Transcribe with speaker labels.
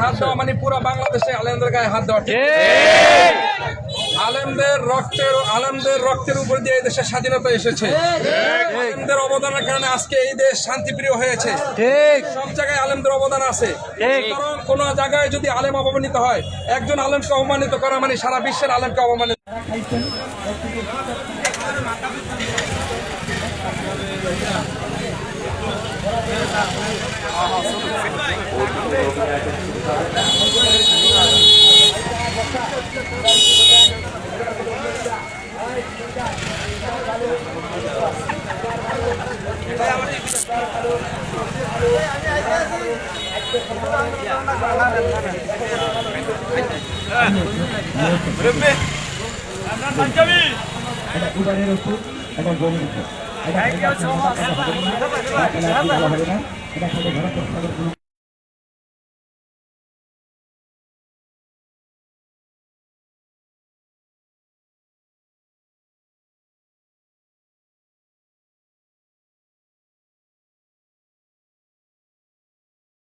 Speaker 1: হাত দেওয়া মানে পুরো বাংলাদেশে আলেমদের গায়ে হাত দেওয়া আলেমদের রক্তের আলেমদের রক্তের উপর দিয়ে এই দেশের স্বাধীনতা এসেছে আলেমদের অবদানের কারণে আজকে এই দেশ শান্তিপ্রিয় হয়েছে
Speaker 2: ঠিক
Speaker 1: সব জায়গায় আলেমদের অবদান আছে। কারণ কোন জায়গায় যদি আলেম অপমানিত হয় একজন আলেমকে অপমানিত করা মানে সারা বিশ্বের আলেমকে অপমানিত
Speaker 3: এটা উবারের এটা